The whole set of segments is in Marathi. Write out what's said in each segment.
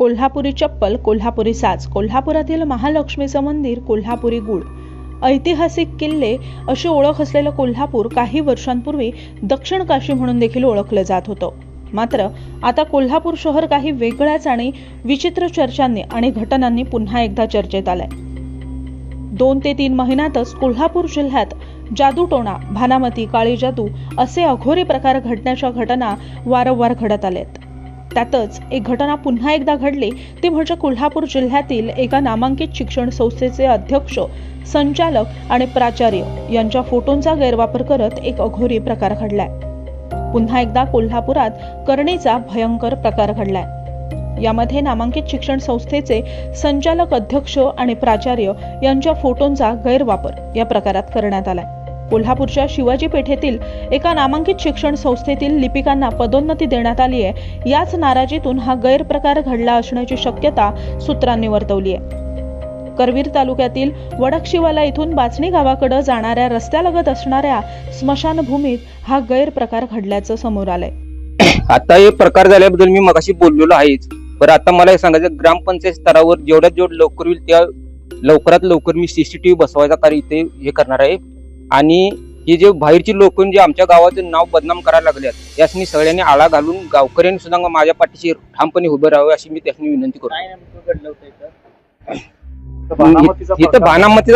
कोल्हापुरी चप्पल कोल्हापुरी साज. कोल्हापुरातील महालक्ष्मीचं मंदिर कोल्हापुरी गुळ ऐतिहासिक किल्ले अशी ओळख असलेलं कोल्हापूर काही वर्षांपूर्वी दक्षिण काशी म्हणून देखील ओळखलं जात होतं. मात्र आता कोल्हापूर शहर काही वेगळ्याच आणि विचित्र चर्चांनी आणि घटनांनी पुन्हा एकदा चर्चेत आलंय. दोन ते तीन महिन्यातच कोल्हापूर जिल्ह्यात जादूटोणा भानामती काळी जादू असे अघोरी प्रकार घडण्याच्या घटना वारंवार घडत आल्यात त्यातच एक घटना पुन्हा एकदा घडली ती म्हणजे कोल्हापूर जिल्ह्यातील एका नामांकित शिक्षण संस्थेचे अध्यक्ष संचालक आणि प्राचार्य यांच्या फोटोंचा गैरवापर करत एक अघोरी प्रकार घडलाय. पुन्हा एकदा कोल्हापुरात करणीचा भयंकर प्रकार घडलाय. यामध्ये नामांकित शिक्षण संस्थेचे संचालक अध्यक्ष आणि प्राचार्य यांच्या फोटोंचा गैरवापर या प्रकारात करण्यात आलाय. कोल्हापूरच्या शिवाजी पेठेतील एका नामांकित शिक्षण संस्थेतील लिपिकांना पदोन्नती देण्यात आली आहे. याच नाराजीतून हा गैरप्रकार घडला असण्याची शक्यता सूत्रांनी वर्तवली आहे. करवीर तालुक्यातील वडकशिवाला इथून बाचणी गावाकडे जाणाऱ्या रस्त्यालगत असणाऱ्या स्मशानभूमीत हा गैरप्रकार घडल्याचं समोर आलंय. आता हे प्रकार झाल्याबद्दल मी मगाशी बोललेलो आहेच. बरं आता मला हे सांगायचं ग्रामपंचायत स्तरावर जेवढ्यात जेवढं लवकर होईल त्या लवकरात लवकर मी सीसीटीव्ही बसवायचा कार्य इथे हे करणार आहे. आणि हे जे बाहेरची लोक जे आमच्या गावाचं नाव बदनाम करायला लागल्यात यासनी सगळ्यांनी आळा घालून गावकऱ्यांनी सुद्धा माझ्या पाठीशी ठामपणे उभे राहावे अशी मी त्यासनी विनंती करतो इथं? इथं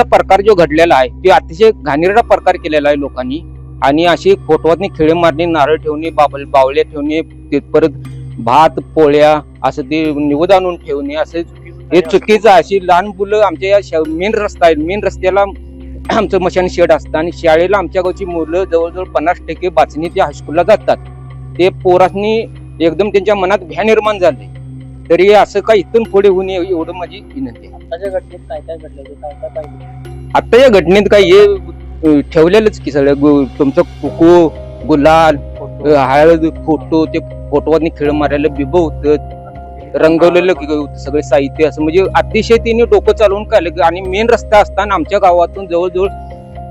प्रकार- जो घडलेला आहे तो अतिशय घाणेरडा प्रकार केलेला आहे लोकांनी आणि अशी फोटोवातनी खेळे मारणे नारळ ठेवणे बाबल बावल्या ठेवणे ते परत भात पोळ्या असं ते निवद आणून ठेवणे असं हे चुकीचं. अशी लहान मुलं आमच्या या मेन रस्ता आहे मेन रस्त्याला आमचं मशान शेड असतं आणि शाळेला आमच्या गावची मुलं जवळजवळ पन्नास टक्के बाचणी ते हायस्कूलला जातात. ते पोरासनी एकदम त्यांच्या मनात भ्या निर्माण झाले. तरी असं काय इथून पुढे होऊ नये एवढं माझी विनंती आहे. आता या घटनेत काय हे ठेवलेलंच की सगळं तुमचं कुकू गुलाल हळद फोटो ते फोटोवरनी खेळ मारायला बिब होतं. रंगवलेलं की सगळे साहित्य असं. म्हणजे अतिशय तिने डोकं चालवून काढलं आणि मेन रस्ता असताना आमच्या गावातून जवळजवळ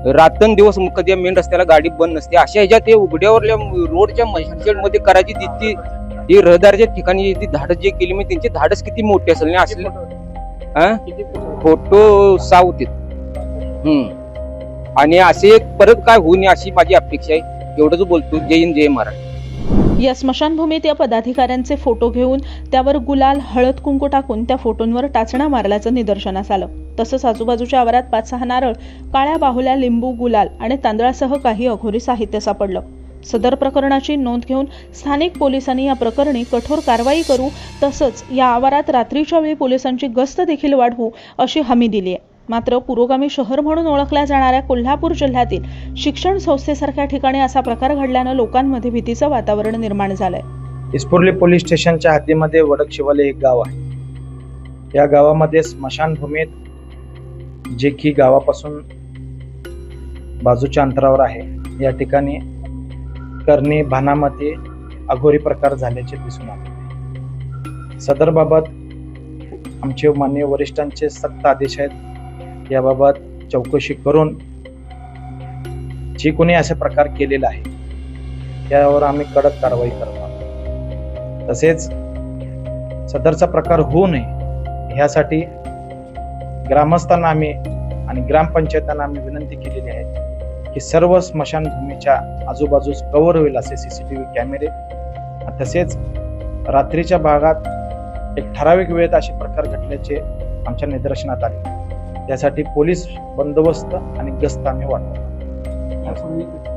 रातन दिवस कधी मेन रस्त्याला गाडी बंद नसते. अशा ह्याच्यात ते उघड्यावरल्या रोडच्या शेडमध्ये करायची तिथली ही रहदारच्या ठिकाणी ती धाडस जे केली म्हणजे त्यांची धाडस किती मोठी असेल आणि असले फोटो- हा? फोटो? होते. हम्म. आणि असे एक परत काय होऊ नये अशी माझी अपेक्षा आहे. एवढंच बोलतो. जय हिंद जय महाराज या स्मशानभूमीत या पदाधिकाऱ्यांचे फोटो घेऊन त्यावर गुलाल हळद कुंकू टाकून त्या फोटोंवर टाचणा मारल्याचं निदर्शनास आलं. तसंच आजूबाजूच्या आवारात पाच सहा नारळ काळ्या बाहुल्या लिंबू गुलाल आणि तांदळासह काही अघोरी साहित्य सापडलं. सदर प्रकरणाची नोंद घेऊन स्थानिक पोलिसांनी या प्रकरणी कठोर कारवाई करू तसंच या आवारात रात्रीच्या वेळी पोलिसांची गस्त देखील वाढवू अशी हमी दिली आहे. मात्र पुरोगामी शहर म्हणून ओळखल्या जाणाऱ्या कोल्हापूर जिल्ह्यातील शिक्षण संस्थेसारख्या ठिकाणी असा प्रकार घडल्यानं लोकांमध्ये भीतीचं वातावरण निर्माण झालंय. इस्पुर्ली पोलीस स्टेशनच्या हद्दीमध्ये वडक शिवाले एक गाव आहे. या गावामध्ये स्मशानभूमीत जे की गावापासून बाजूच्या अंतरावर आहे. या ठिकाणी करणी भानामध्ये अघोरी प्रकार झाल्याचे दिसून आले. सदरबाबत आमचे मान्य वरिष्ठांचे सक्त आदेश आहेत. याबाबत चौकशी करून जे कोणी असे प्रकार केलेला आहे त्यावर आम्ही कडक कारवाई करतो तसेच सदरचा प्रकार होऊ नये ह्यासाठी ग्रामस्थांना आम्ही आणि ग्रामपंचायतांना आम्ही विनंती केलेली आहे की सर्व स्मशानभूमीच्या आजूबाजूस कव्हर होईल असे सी सी टी व्ही कॅमेरे तसेच रात्रीच्या भागात एक ठराविक वेळेत असे प्रकार घडल्याचे आमच्या निदर्शनात आले. त्यासाठी पोलीस बंदोबस्त आणि गस्त आम्ही वाटतो